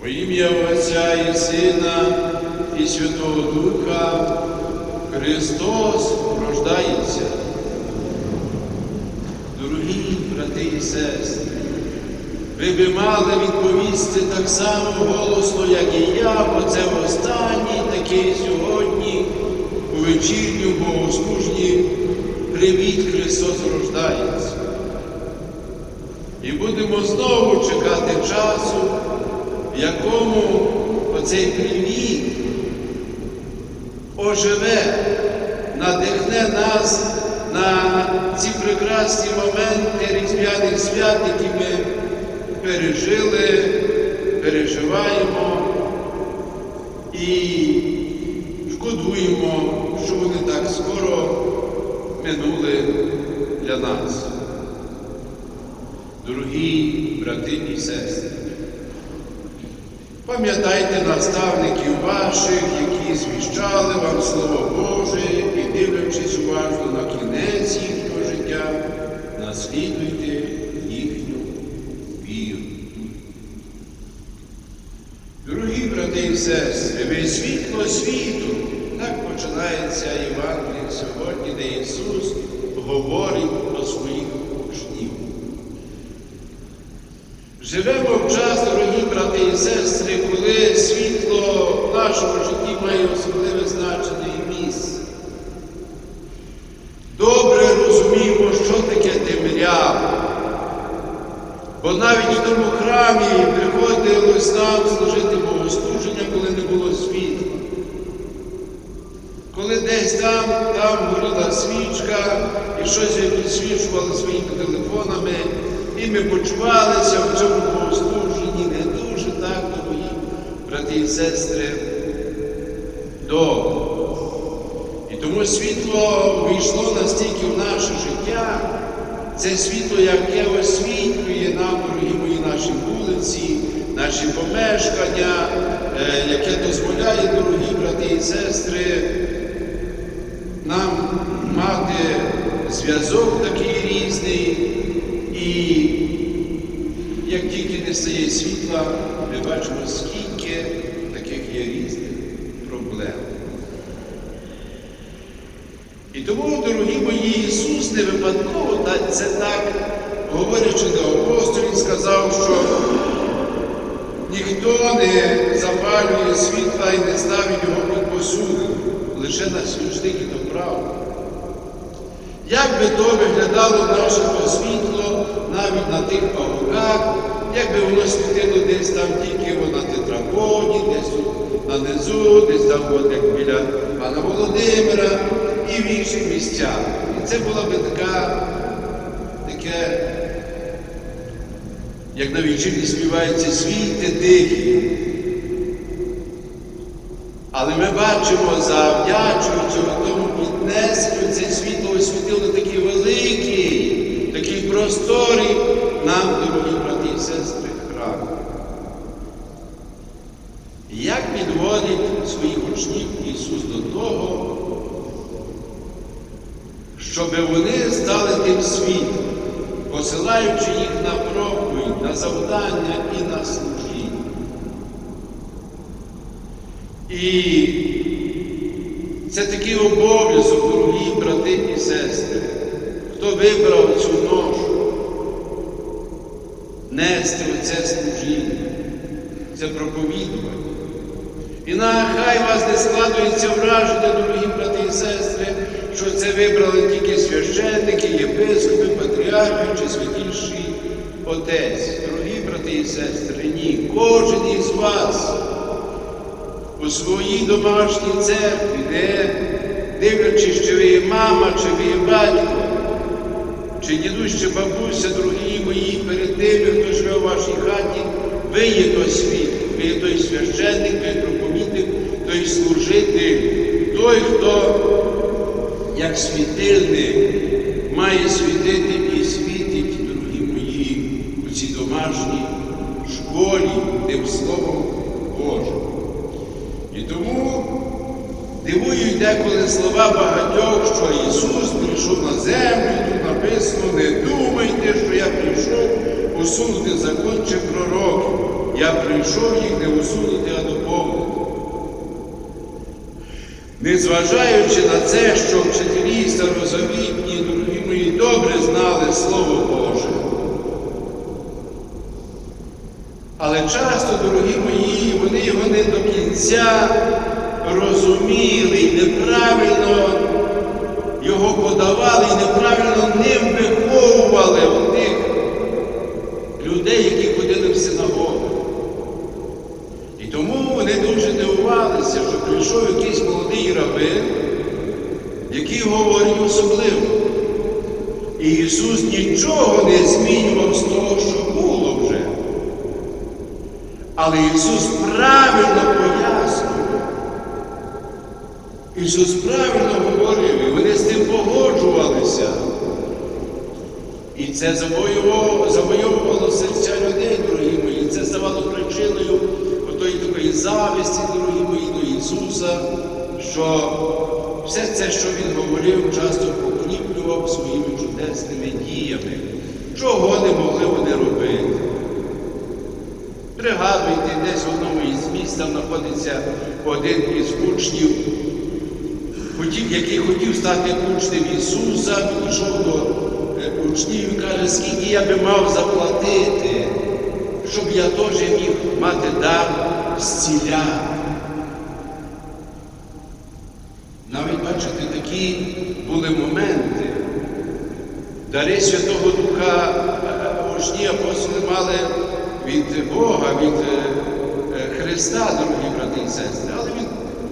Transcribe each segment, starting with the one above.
Во ім'я Отця і Сина і Святого Духа Христос рождається. Дорогі брати і сестри, ви би мали відповісти так само голосно, як і я, бо це останній такий сьогодні у вечірню богослужні Привіт Христос рождається. І будемо знову чекати часу, в якому оцей привіт оживе, надихне нас на ці прекрасні моменти різдвяних свят, які ми пережили, переживаємо і шкодуємо, що вони так скоро минули для нас. Дорогі брати і сестри, пам'ятайте наставників ваших, які звіщали вам Слово Боже і дивлячись уважно на кінець їхнього життя, наслідуйте їхню віру. Дорогі брати і сестри, ви світло світу. Так починається Євангеліє сьогодні, де Ісус говорить до своїх учнів. Живемо в час, дорогі брати і сестри, коли світло в нашому житті має особливе значення і місце. Добре розуміємо, що таке темрява. Бо навіть в тому храмі приходилось нам служити богослуження, коли не було світла. Коли десь там, там горіла свічка, і щось ви підсвічували своїми телефонами, і ми почувалися в цьому богослуженні не дуже так, дорогі брати і сестри, добре. І тому світло війшло настільки в наше життя, це світло, яке освітлює нам, дорогі мої, наші вулиці, наші помешкання, е, яке дозволяє, дорогі брати і сестри, нам мати зв'язок такий різний, і стає світла, ми бачимо, скільки таких є різних проблем. І тому, дорогі мої, Ісус не випадково це так, говорячи до апостолів, сказав, що ніхто не запалює світла і не ставить його під посуду, лише на свічник і до правди. Як би то виглядало наше світло навіть на тих пагорках, як би воно світило десь там тільки на тетрапоні, десь на низу, десь там от, як біля пана Володимира і в інших місцях. І це була би така, таке, як на вечірні співається, світи тихі. Але ми бачимо, завдячуючи тому піднесенню, це світло освітило такий великий, такий просторий нам, дорогі брати і сестри, храм. Як підводить своїх учнів Ісус до того, щоб вони стали тим світлом, посилаючи їх на проповідь, на завдання і на служіння. І це такий обов'язок, дорогі брати і сестри, хто вибрав цю ношу, нести оце служіння, це проповідування. І нехай вас не складується враження, дорогі брати і сестри, що це вибрали тільки священники, єпископи, патріархи чи святіший отець. Дорогі брати і сестри, ні, кожен із вас у своїй домашній церкві, де, дивлячись, чи ви є мама, чи ви є батько, чи дідусь, бабуся, дорогі мої, перед тими, хто живе у вашій хаті, ви є той світ, ви є той священник, той проповідник, той служитель, той, хто, як світильник, має світити і світить, дорогі мої, у цій домашній школі, тим Словом Божим. І тому дивують деколи слова багатьох, що Ісус прийшов на землю, тут написано, не думайте, що я прийшов усунути закон чи пророків. Я прийшов їх не усунути, а доповнити. Незважаючи на це, що вчителі старозавітні, мої, добре знали Слово Боже. Але часто, дорогі мої, вони його не до кінця розуміли і неправильно його подавали і неправильно ним виховували у тих людей, які ходили в синагогу. І тому вони дуже дивувалися, що прийшов якийсь молодий рабин, який говорить особливо. І Ісус нічого не змінював з того, що було вже. Але Ісус правильно пояснював. Ісус правильно говорив, і вони з тим погоджувалися. І це завоювало, серця людей, дорогі мої. Це ставало причиною зависті, дорогі мої, до Ісуса, що все це, що Він говорив, часто покріплював своїми чудесними діями, чого не могли вони робити. Пригадуйте, десь в одному із міст там знаходиться один із учнів, який хотів стати учнем Ісуса, підійшов до е, учнів і каже, скільки я би мав заплатити, щоб я теж міг мати дар зціляти. Навіть бачите, такі були моменти. Дари Святого Духа е, учні апостоли мали від Бога, від е, е, Христа, дорогі брати і сестри, але він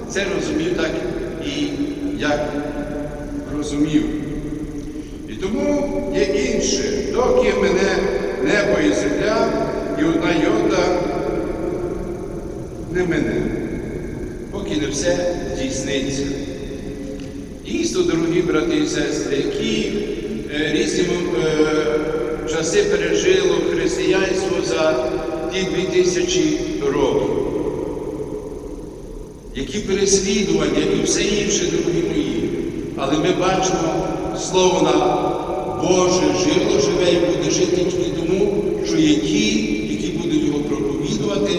це розумів так і як розумів. І тому є інше, доки мене небо і земля, і одна йота не мене, поки не все здійсниться. Дійсно, дорогі брати і сестри, які е, різні е, часи пережило християнство за ті дві тисячі років. Які переслідування і все інше, дорогі мої. Але ми бачимо, Слово на Боже жило, живе і буде жити тільки тому, що є ті, які будуть його проповідувати,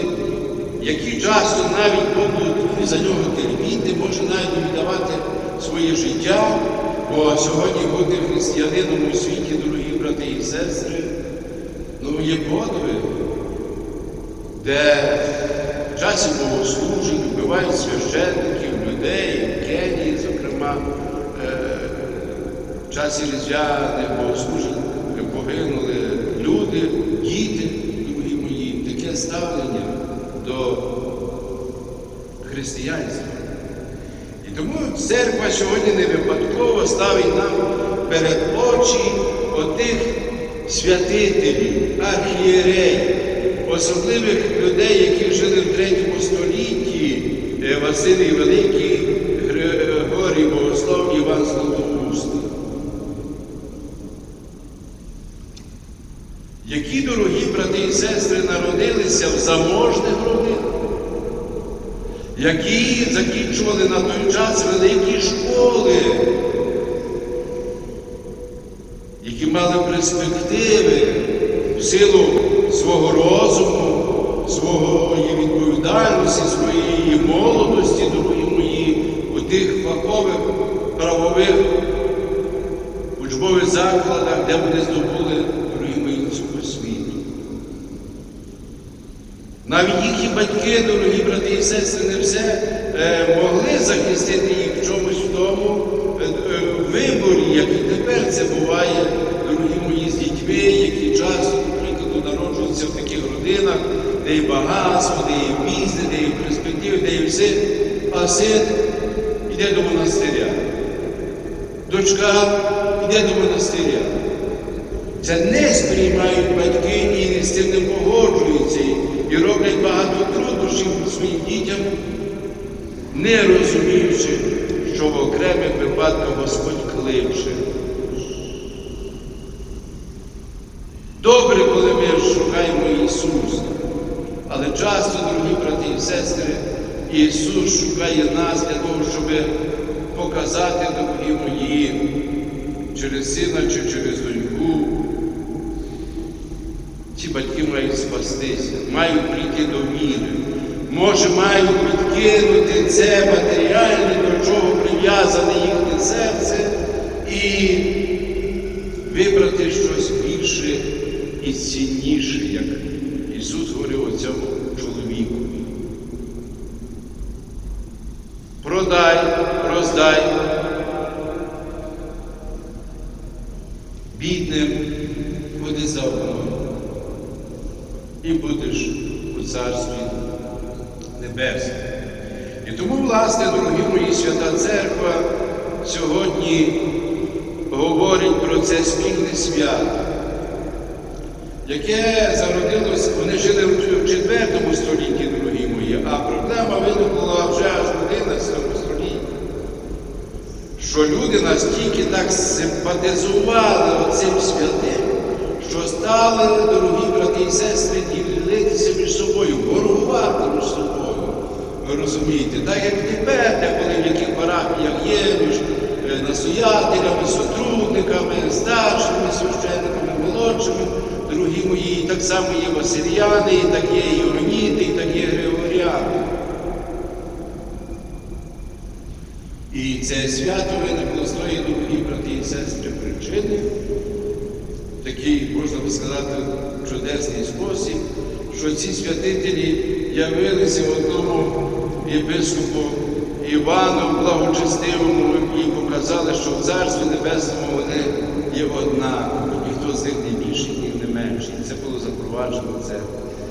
які часто навіть за нього терпіти, може навіть віддавати своє життя, бо сьогодні бути християнином у світі, дорогі брати і сестри, ну є подвиг, де в часі богослужень вбивають священників, людей, Кенії, зокрема, е, в часі різдвяних богослужень погинули люди, діти, дорогі мої, таке ставлення до християнства. І тому церква сьогодні не випадково ставить нам перед очі отих святителів, архієреїв, особливих людей, які жили в третьому столітті, е, Василій Великий, Григорій Богослов, Іван Златоустий. Які дорогі брати і сестри народилися в заможних родинах, які закінчували на той час великі школи, які мали перспективи в силу свого розуму, своєї відповідальності, своєї молодості, дорогі мої, у тих фахових правових учбових закладах, де вони здобули, дорогі мої, цю освіту. Навіть їхні батьки, дорогі брати і сестри, не все е, могли захистити їх в чомусь в тому е, е, виборі, як і тепер це буває, дорогі мої, з дітьми, які часто, наприклад, народжуються в таких родинах, де і багатство, де і бізнес, де і перспективи, де і все, а син йде до монастиря. Дочка йде до монастиря. Це не сприймають батьки і з цим не погоджуються і роблять багато труднощів своїм дітям, не розуміючи, що в окремих випадках Господь кличе. Добре, коли ми шукаємо Ісуса, але часто, дорогі брати і сестри, Ісус шукає нас для того, щоб показати дорогі мої через сина чи через доньку мають спастися, мають прийти до віри. Може, мають відкинути це матеріальне, до чого прив'язане їхнє серце, і вибрати щось більше і цінніше, як Ісус говорив цьому чоловіку. Продай, роздай бідним буде завдано, і будеш у царстві небесному. І тому, власне, дорогі мої свята церква сьогодні говорить про це спільне свято, яке зародилось, вони жили в 4 столітті, дорогі мої, а проблема виникла вже аж в 11 столітті. Що люди настільки так симпатизували оцим святим, що стали, дорогі брати і сестри, ділитися між собою, боргувати між собою. Ви розумієте, так як де коли в яких парафіях є між е, настоятелями, сотрудниками, старшими священниками, молодшими, дорогі мої, і так само є Васильяни, і так є Іоніти, і так є Григоріани. І це свято виникло з тої дорогі брати і сестри причини, такий, можна би сказати, чудесний спосіб, що ці святителі явилися одному єпископу Івану Благочестивому і показали, що в Царстві Небесному вони є одна, ніхто з них не більший, ні не менший. Це було запроваджено це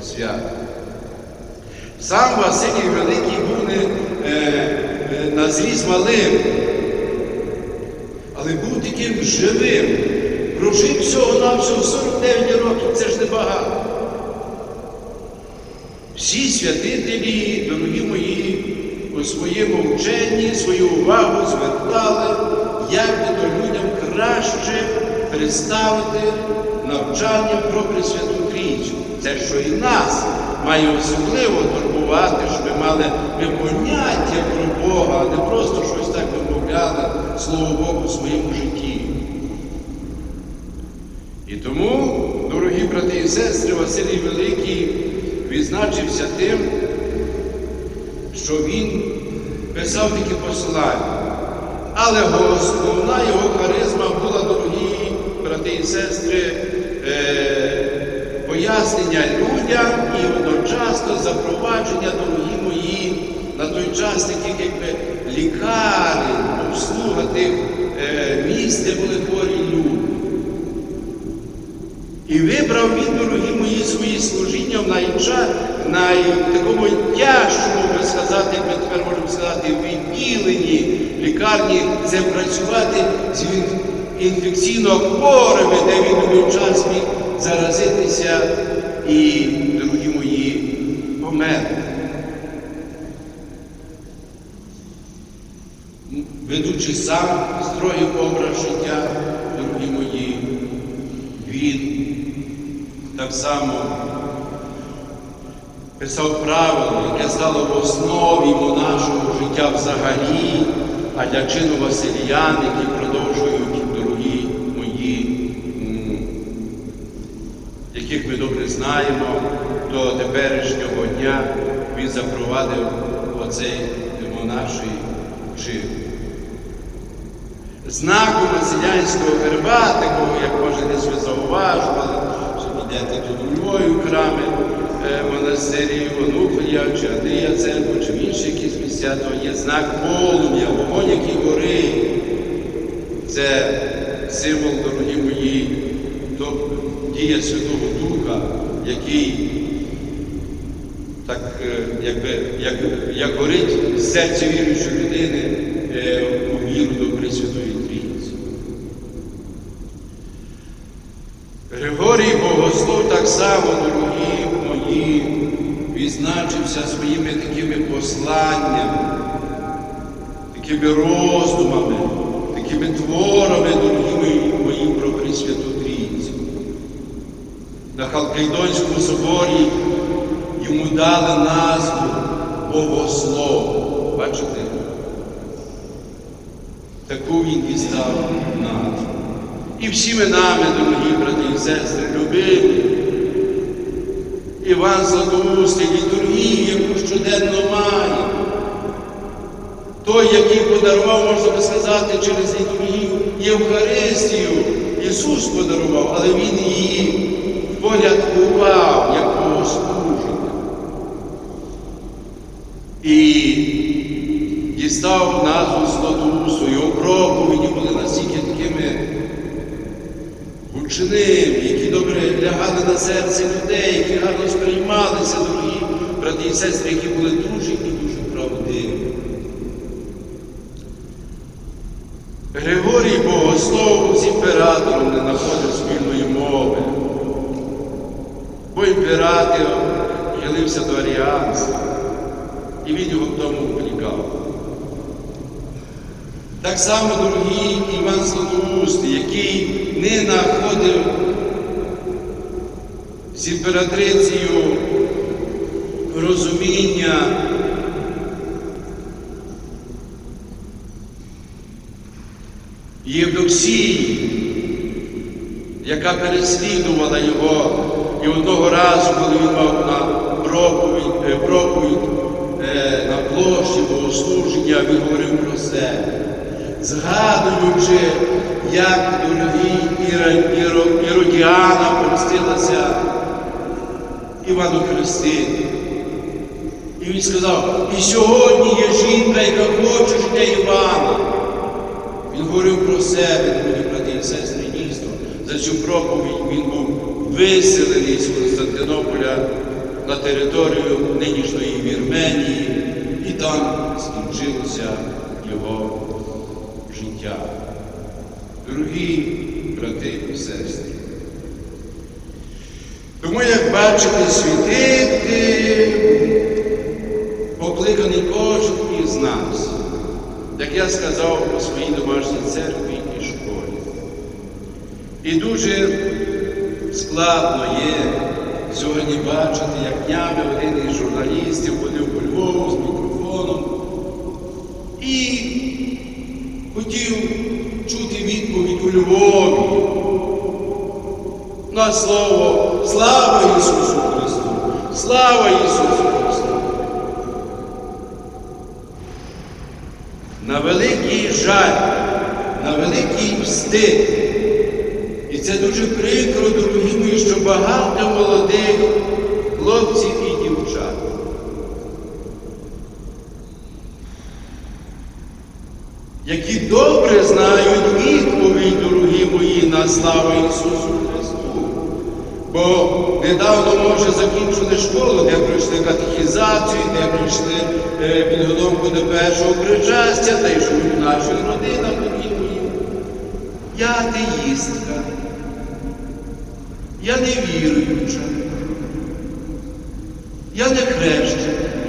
свято. Сам Василій Великий був не е, е, на зріз малим, але був таким живим. Прожив всього навсього 49 років, це ж небагато. Всі святителі, дорогі мої, у своєму вченні свою увагу звертали, як би то людям краще представити навчання про Пресвяту Трійцю. Це, що і нас має особливо турбувати, щоб ми мали ми поняття про Бога, а не просто щось так вимовляли, слово Богу, в своєму житті. І тому, дорогі брати і сестри, Василій Великий відзначився тим, що він писав такі послання. Але основна його харизма була, дорогі брати і сестри, е, пояснення людям і одночасно запровадження, дорогі мої, на той час таких якби лікарень, обслуга тих е, місць, де були хворі І він, дорогі мої, свої служіння в найча, най, такому тяжкому, би сказати, як ми тепер можемо сказати, відділенні лікарні це працювати з ін- інфекційно хворими, де він любив час міг заразитися і, дорогі мої, померти. Ведучи сам строгий образ життя, дорогі мої, він так само писав правило, яке стало в основі монашого життя взагалі, а для чину Василіян, які продовжують, дорогі мої, яких ми добре знаємо, до теперішнього дня він запровадив оцей монаший чин. Знаком селянського герба, такого, як може десь ви зауважували, йдете тут у Львові в храми е, монастирів, Онуфрія, чи Андрія церкву, чи в інші якісь місця, то є знак полум'я, вогонь, який горить. Це символ, дорогі мої, дія Святого Духа, який так е, якби, як, як горить серце віруючої людини е, у віру до Пресвятої Трійці. Григорій Богослов так само, дорогі мої, відзначився своїми такими посланнями, такими роздумами, такими творами, дорогі мої, про Пресвяту Трійцю. На Халкидонському соборі йому дали назву Богослов. Бачите? Таку він дістав назву. І всіми нами, дорогі брати і сестри, любимі, Іван Златоустий, літургії, яку щоденно має. Той, який подарував, можна би сказати, через літургію Євхаристію, Ісус подарував, але Він її порядкував як богослуження. І дістав назву Златоусту, його проповіді були настільки такими гучними, які добре лягали на серце людей, які гарно сприймалися, дорогі брати і сестри, які були дуже і дуже правдиві. Григорій Богослов з імператором не знаходив спільної мови, бо імператор хилився до аріанства, і він його в тому вплікав. Так само, дорогий Іван Златоустий, який не знаходив з імператрицею розуміння Євдоксії, яка переслідувала його. І одного разу, коли він мав на проповідь, е, проповідь е, на площі богослуження, він говорив про себе, згадуючи, як Іродіана помстилася Івану Христину. І він сказав, і сьогодні є жінка, яка хоче життя Івана. Він говорив про себе, дорогі брати і сестри. За цю проповідь він був виселений з Константинополя на територію нинішньої Вірменії, і там скінчилося його життя. Дорогі брати і сестри. Тому, як бачите, світити покликаний кожен із нас, як я сказав у своїй домашній церкві і школі. І дуже складно є сьогодні бачити, як днями один із журналістів ходив по Львову з мікрофоном і хотів чути Львові на слово Слава Ісусу Христу! Слава Ісусу Христу! На великий жаль, на великий встид. І це дуже прикро, дорогі мої, що багато молодих хлопців і дівчат. Які добре знають відповідь, дорогі мої, на славу Ісусу Христу. Бо недавно, може, закінчили школу, де пройшли катехізацію, де пройшли е, підготовку до першого причастя, та й живуть в наших родинах, дорогі мої. Я атеїстка, я не віруюча, я не хрещена.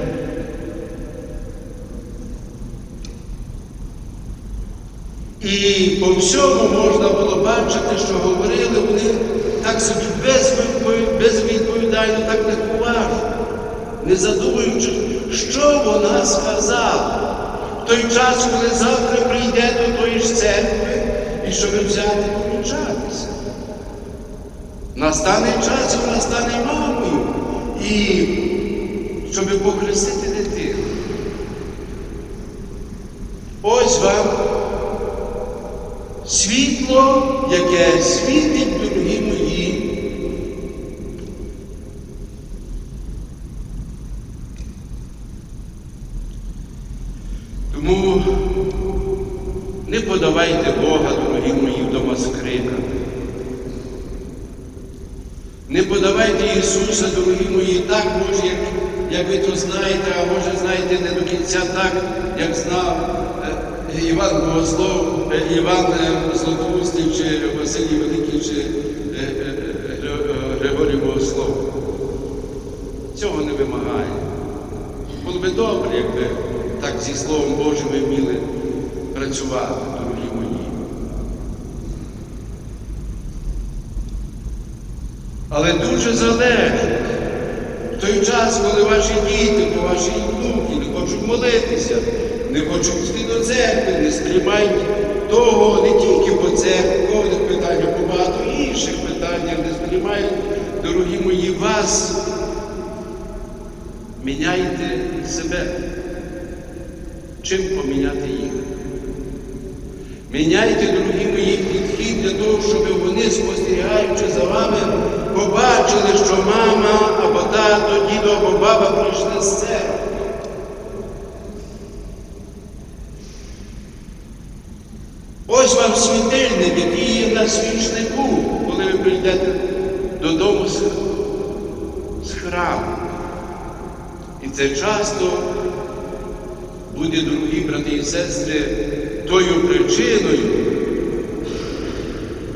І по всьому можна було бачити, що говорили вони так собі безвідповідально, так легковажно, не задумуючи, що вона сказала в той час, коли завтра прийде до тої ж церкви і щоб взяти помічатися. Настане час, вона стане мамою, і щоб похрестити дитину. Ось вам світло, яке світить, дорогі мої. Тому не подавайте Бога, дорогі мої, в дома з. Не подавайте Ісуса, дорогі мої, так, може, як, як ви то знаєте, а може знаєте не до кінця так, як знав Іван Богослов, е, Іван е, Златоустий, чи Василій Великий, чи е, Гри- Григорій Богослов. Цього не вимагає. Було би добре, якби так зі Словом Божим ми вміли працювати, дорогі мої. Але дуже залежить. В той час, коли ваші діти, ваші внуки не хочуть молитися, не хочуть йти до церкви, не сприймають того не тільки по церковних питаннях, по багато інших питаннях не сприймають, дорогі мої, вас міняйте себе. Чим поміняти їх? Міняйте, дорогі мої, підхід для того, щоб вони, спостерігаючи за вами, побачили, що мама або тато, дідо або баба прийшли з церкви. Ось вам світильник, який є на свічнику, коли ви прийдете додому з, храму. І це часто буде, дорогі брати і сестри, тою причиною,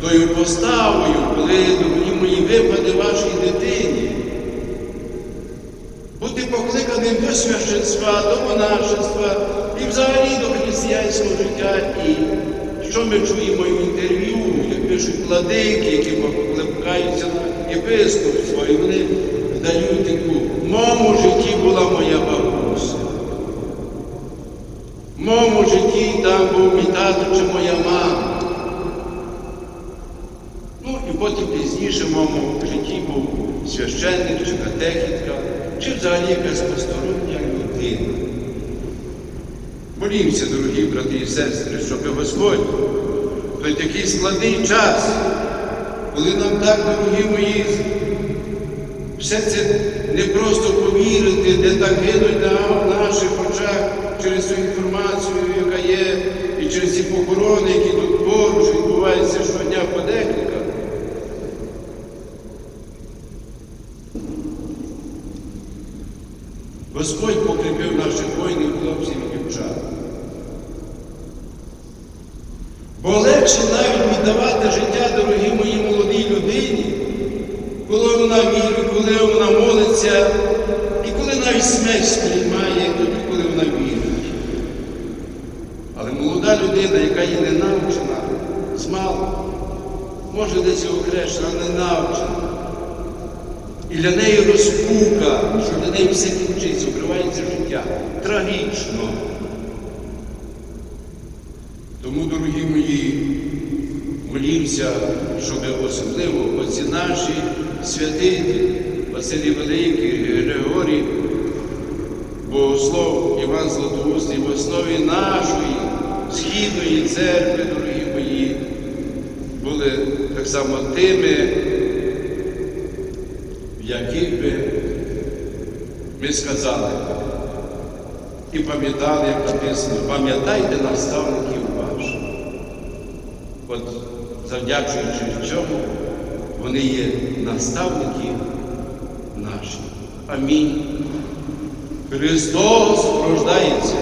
тою поставою, коли, дорогі мої, випаде вашій дитині. Бути покликаним до священства, до монашества і взагалі до християнського життя. І що ми чуємо в інтерв'ю, як пишуть владики, які покликаються на єпископство, і вони дають таку, в житті була моя бабуся. В моєму житті там був мій тато чи моя мама. Ну і потім пізніше в моєму житті був священник чи катехітка, чи взагалі якась постороння людина. Молімося, дорогі брати і сестри, щоб Господь той такий складний час, коли нам так, дорогі мої, все це не просто повірити, де так гинуть на наших очах через цю інформацію, яка є, і через ці похорони, які тут поруч відбуваються щодня по декілька. Господь покріпив наших воїнів, хлопців і дівчат. Бо легше навіть віддавати життя, дорогі моїй молодій людині, коли вона вірить, коли вона молиться, і коли навіть смерть сприймає, тоді, коли вона вірить. Але молода людина, яка є не навчена, змалку, може десь і окрещена, не навчена. І для неї розпука, що для неї все кінчиться, обривається життя. Трагічно. Тому, дорогі мої, молімося, щоб особливо оці наші святителі, Василій Великий, Григорій, Богослов, Іван Златоустий, в основі нашої східної церкви, дорогі мої, були так само тими, яких би ми сказали і пам'ятали, як написано, пам'ятайте наставників ваших. От завдячуючи цьому, вони є наставники наші. Амінь. Христос рождається.